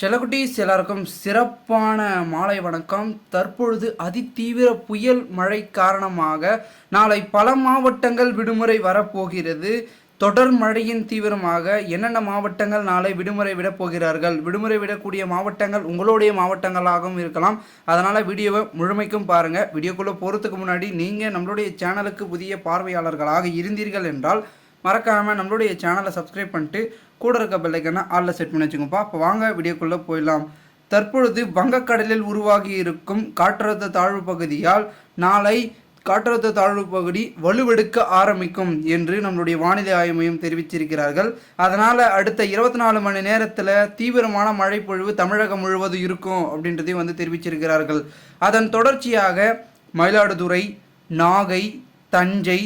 செல்லக்குட்டீஸ் எல்லாருக்கும் சிறப்பான மாலை வணக்கம். தற்பொழுது அதிதீவிர புயல் மழை காரணமாக நாளை பல மாவட்டங்கள் விடுமுறை வரப்போகிறது. தொடர் மழையின் தீவிரமாக என்னென்ன மாவட்டங்கள் நாளை விடுமுறை விடப் போகிறார்கள்? விடுமுறை விடக்கூடிய மாவட்டங்கள் உங்களுடைய மாவட்டங்களாகவும் இருக்கலாம். அதனால் வீடியோவை முழுமைக்கும் பாருங்கள் வீடியோக்குள்ளே போகிறதுக்கு முன்னாடி நீங்கள் நம்மளுடைய சேனலுக்கு புதிய பார்வையாளர்களாக இருந்தீர்கள் என்றால் மறக்காமல் நம்மளுடைய சேனலை சப்ஸ்கிரைப் பண்ணிட்டு கூட இருக்க பெல்லைக்கனை ஆளில் செட் பண்ணி வச்சுக்கோப்பா அப்போ வாங்க வீடியோக்குள்ளே போயிடலாம். தற்பொழுது வங்கக்கடலில் உருவாகி இருக்கும் காற்றழுத்த தாழ்வு பகுதியால் நாளை காற்றழுத்த தாழ்வு பகுதி வலுவெடுக்க ஆரம்பிக்கும் என்று நம்மளுடைய வானிலை ஆய்வு மையம் தெரிவிச்சிருக்கிறார்கள் அதனால் அடுத்த இருபத்தி நாலு மணி நேரத்தில் தீவிரமான மழைப்பொழிவு தமிழகம் முழுவதும் இருக்கும் அப்படின்றதையும் வந்து தெரிவிச்சிருக்கிறார்கள் அதன் தொடர்ச்சியாக மயிலாடுதுறை நாகை தஞ்சை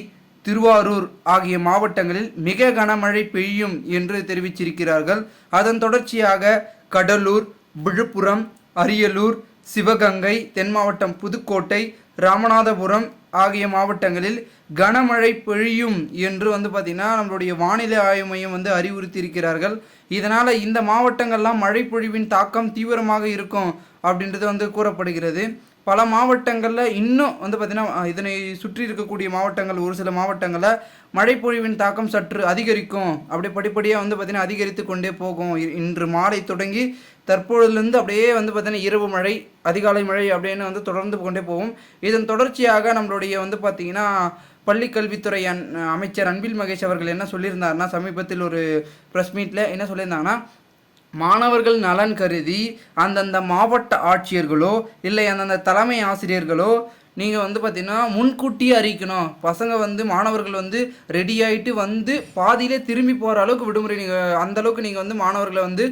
திருவாரூர் ஆகிய மாவட்டங்களில் மிக கனமழை பெய்யும் என்று தெரிவிச்சிருக்கிறார்கள். அதன் தொடர்ச்சியாக கடலூர் விழுப்புரம் அரியலூர் சிவகங்கை தென் மாவட்டம் புதுக்கோட்டை ராமநாதபுரம் ஆகிய மாவட்டங்களில் கனமழை பெய்யும் என்று வந்து பார்த்திங்கன்னா நம்மளுடைய வானிலை ஆய்வு மையம் வந்து அறிவுறுத்தியிருக்கிறார்கள். இதனால் இந்த மாவட்டங்கள்லாம் மழை பொழிவின் தாக்கம் தீவிரமாக இருக்கும் அப்படின்றது வந்து கூறப்படுகிறது. பல மாவட்டங்களில் இன்னும் வந்து பார்த்திங்கன்னா இதனை சுற்றி இருக்கக்கூடிய மாவட்டங்கள் ஒரு சில மாவட்டங்களில் மழைப்பொழிவின் தாக்கம் சற்று அதிகரிக்கும். அப்படியே படிப்படியாக வந்து பார்த்திங்கன்னா அதிகரித்து கொண்டே போகும். இன்று மாலை தொடங்கி தற்பொழுதுலேருந்து அப்படியே வந்து பார்த்திங்கன்னா இரவு மழை அதிகாலை மழை அப்படின்னு வந்து தொடர்ந்து கொண்டே போகும். இதன் தொடர்ச்சியாக நம்மளுடைய வந்து பார்த்திங்கன்னா பள்ளிக்கல்வித்துறை அன் அமைச்சர் அன்பில் மகேஷ் அவர்கள் என்ன சொல்லியிருந்தாருன்னா சமீபத்தில் ஒரு ப்ரெஸ் மீட்டில் என்ன சொல்லியிருந்தாங்கன்னா மாணவர்கள் நலன் கருதி அந்தந்த மாவட்ட ஆட்சியர்களோ இல்லை அந்தந்த தலைமை ஆசிரியர்களோ நீங்கள் வந்து பார்த்தீங்கன்னா முன்கூட்டியே அறிவிக்கணும். பசங்க வந்து மாணவர்கள் வந்து ரெடி ஆகிட்டு வந்து பாதியிலே திரும்பி போகிற அளவுக்கு விடுமுறை நீங்கள் அந்தளவுக்கு நீங்கள் வந்து மாணவர்களை வந்து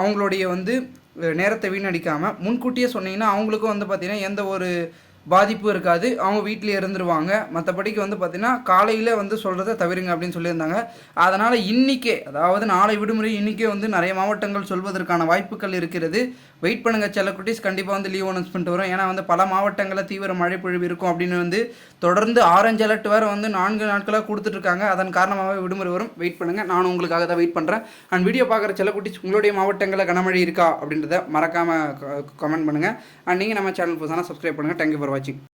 அவங்களுடைய வந்து நேரத்தை வீணடிக்காமல் முன்கூட்டியே சொன்னீங்கன்னா அவங்களுக்கும் வந்து பார்த்திங்கன்னா எந்த ஒரு பாதிப்பு இருக்காது. அவங்க வீட்டிலே இருந்துருவாங்க. மற்றபடிக்கு வந்து பார்த்தீங்கன்னா காலையில் வந்து சொல்கிறத தவிருங்க அப்படின்னு சொல்லியிருந்தாங்க. அதனால் இன்றைக்கே அதாவது நாளை விடுமுறை இன்றைக்கே வந்து நிறைய மாவட்டங்கள் சொல்வதற்கான வாய்ப்புகள் இருக்கிறது. வெயிட் பண்ணுங்கள் செல்லக்குட்டீஸ் கண்டிப்பாக வந்து லீவ் அனௌன்ஸ் பண்ணிட்டு வரும். ஏன்னா வந்து பல மாவட்டங்களில் தீவிர மழை பொழிவு இருக்கும் அப்படின்னு வந்து தொடர்ந்து ஆரஞ்சு அலர்ட் வேறு வந்து நான்கு நாட்களாக கொடுத்துட்ருக்காங்க. அதன் காரணமாகவே விடுமுறை வரும். வெயிட் பண்ணுங்கள் நானும் உங்களுக்காக தான் வெயிட் பண்ணுறேன் அண்ட் வீடியோ பார்க்குற செல்ல குட்டீஸ் உங்களுடைய மாவட்டங்களில் கனமழை இருக்கா அப்படின்றத மறக்காமல் கமெண்ட் பண்ணுங்கள் அண்ட் நீங்கள் நம்ம சேனல் புதுசாக சப்ஸ்கிரைப் பண்ணுங்கள் தேங்க்யூ ஃபார் watching.